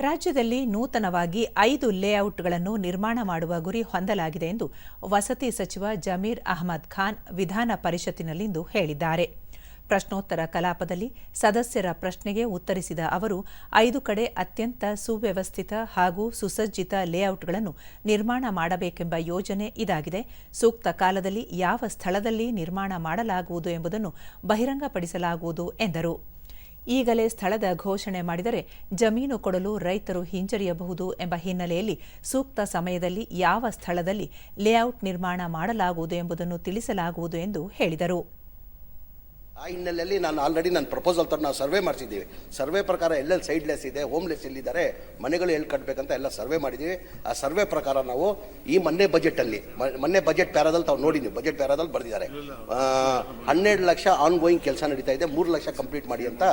ರಾಜ್ಯದಲ್ಲಿ ನೂತನವಾಗಿ ಐದು ಲೇಔಟ್ಗಳನ್ನು ನಿರ್ಮಾಣ ಮಾಡುವ ಗುರಿ ಹೊಂದಲಾಗಿದೆ ಎಂದು ವಸತಿ ಸಚಿವ ಜಮೀರ್ ಅಹಮದ್ ಖಾನ್ ವಿಧಾನ ಪರಿಷತ್ತಿನಲ್ಲಿಂದು ಹೇಳಿದ್ದಾರೆ. ಪ್ರಶ್ನೋತ್ತರ ಕಲಾಪದಲ್ಲಿ ಸದಸ್ಯರ ಪ್ರಶ್ನೆಗೆ ಉತ್ತರಿಸಿದ ಅವರು, ಐದು ಕಡೆ ಅತ್ಯಂತ ಸುವ್ಯವಸ್ಥಿತ ಹಾಗೂ ಸುಸಜ್ಜಿತ ಲೇಔಟ್ಗಳನ್ನು ನಿರ್ಮಾಣ ಮಾಡಬೇಕೆಂಬ ಯೋಜನೆ ಇದಾಗಿದೆ. ಸೂಕ್ತ ಕಾಲದಲ್ಲಿ ಯಾವ ಸ್ಥಳದಲ್ಲಿ ನಿರ್ಮಾಣ ಮಾಡಲಾಗುವುದು ಎಂಬುದನ್ನು ಬಹಿರಂಗಪಡಿಸಲಾಗುವುದು ಎಂದರು. ಈಗಲೇ ಸ್ಥಳದ ಘೋಷಣೆ ಮಾಡಿದರೆ ಜಮೀನು ಕೊಡಲು ರೈತರು ಹಿಂಜರಿಯಬಹುದು ಎಂಬ ಹಿನ್ನೆಲೆಯಲ್ಲಿ ಸೂಕ್ತ ಸಮಯದಲ್ಲಿ ಯಾವ ಸ್ಥಳದಲ್ಲಿ ಲೇಔಟ್ ನಿರ್ಮಾಣ ಮಾಡಲಾಗುವುದು ಎಂಬುದನ್ನು ತಿಳಿಸಲಾಗುವುದು ಎಂದು ಹೇಳಿದರು. ಆ ಹಿನ್ನೆಲೆಯಲ್ಲಿ ನಾನು ಆಲ್ರೆಡಿ ನನ್ನ ಪ್ರಪೋಸಲ್ ತರ ನಾವು ಸರ್ವೆ ಮಾಡಿಸಿದ್ದೀವಿ. ಸರ್ವೆ ಪ್ರಕಾರ ಎಲ್ಲೆಲ್ಲಿ ಸೈಡ್ಲೆಸ್ ಇದೆ ಹೋಮ್ಲೆಸ್ ಎಲ್ಲಿದ್ದಾರೆ, ಮನೆಗಳು ಎಲ್ಲಿ ಕಟ್ಟಬೇಕಂತ ಎಲ್ಲ ಸರ್ವೆ ಮಾಡಿದ್ದೀವಿ. ಆ ಸರ್ವೆ ಪ್ರಕಾರ ನಾವು ಈ ಮೊನ್ನೆ ಬಜೆಟಲ್ಲಿ ಮೊನ್ನೆ ಬಜೆಟ್ ಪ್ಯಾರಾದಲ್ಲಿ ತಾವು ನೋಡಿ ನೀವು ಬಜೆಟ್ ಪ್ಯಾರಾದಲ್ಲಿ ಬರೆದಿದ್ದಾರೆ. ಹನ್ನೆರಡು ಲಕ್ಷ ಆನ್ ಗೋಯಿಂಗ್ ಕೆಲಸ ನಡೀತಾ ಇದೆ. ಮೂರು ಲಕ್ಷ ಕಂಪ್ಲೀಟ್ ಮಾಡಿ ಅಂತ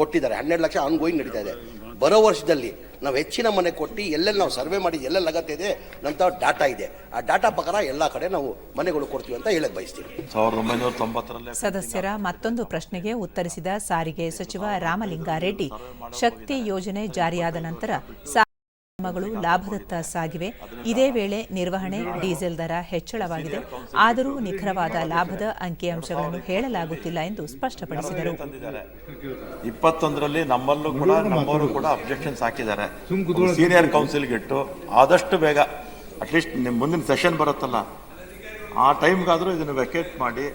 ಕೊಟ್ಟಿದ್ದಾರೆ. ಹನ್ನೆರಡು ಲಕ್ಷ ಆನ್ ಗೋಯಿಂಗ್ ನಡೀತಾ ಇದೆ. ಬರೋ ವರ್ಷದಲ್ಲಿ ನಾವು ಹೆಚ್ಚಿನ ಮನೆ ಕೊಟ್ಟು ಎಲ್ಲೆಲ್ಲಿ ನಾವು ಸರ್ವೆ ಮಾಡಿ ಎಲ್ಲೆಲ್ಲಿ ಅಗತ್ಯ ಇದೆ ನಂತರ ಡಾಟಾ ಇದೆ. ಆ ಡಾಟಾ ಪ್ರಕಾರ ಎಲ್ಲ ಕಡೆ ನಾವು ಮನೆಗಳು ಕೊಡ್ತೀವಿ ಅಂತ ಹೇಳಕ್ ಬಯಸ್ತೀವಿ. ಸಾವಿರದ ಒಂಬೈನೂರ ತೊಂಬತ್ತರಲ್ಲೇ ಸದಸ್ಯರ ಮತ್ತೊಂದು ಪ್ರಶ್ನೆಗೆ ಉತ್ತರಿಸಿದ ಸಾರಿಗೆ ಸಚಿವ ರಾಮಲಿಂಗಾರೆಡ್ಡಿ ಶಕ್ತಿ ಯೋಜನೆ ಜಾರಿಯಾದ ನಂತರ ಸಾರಿಗೆ ಲಾಭದತ್ತ ಸಾಗಿವೆ. ಇದೇ ವೇಳೆ ನಿರ್ವಹಣೆ ಡೀಸೆಲ್ ದರ ಹೆಚ್ಚಳವಾಗಿದೆ. ಆದರೂ ನಿಖರವಾದ ಲಾಭದ ಅಂಕಿಅಂಶಗಳನ್ನು ಹೇಳಲಾಗುತ್ತಿಲ್ಲ ಎಂದು ಸ್ಪಷ್ಟಪಡಿಸಿದರು. ಇಪ್ಪತ್ತೊಂದರಲ್ಲಿ ನಮ್ಮಲ್ಲೂ ಕೂಡ ನಮ್ಮವರು ಕೂಡ ಅಬ್ಜೆಕ್ಷನ್ಸ್ ಹಾಕಿದ್ದಾರೆ. ಸೀನಿಯರ್ ಕೌನ್ಸಿಲ್ಗೆ ಇಟ್ಟು ಆದಷ್ಟು ಬೇಗ ಅಟ್ಲೀಸ್ಟ್ ನಿಮ್ಮ ಮುಂದಿನ ಸೆಷನ್ ಬರುತ್ತಲ್ಲ ಆ ಟೈಮ್ಗಾದರೂ ಇದನ್ನು ವೆಕೇಟ್ ಮಾಡಿ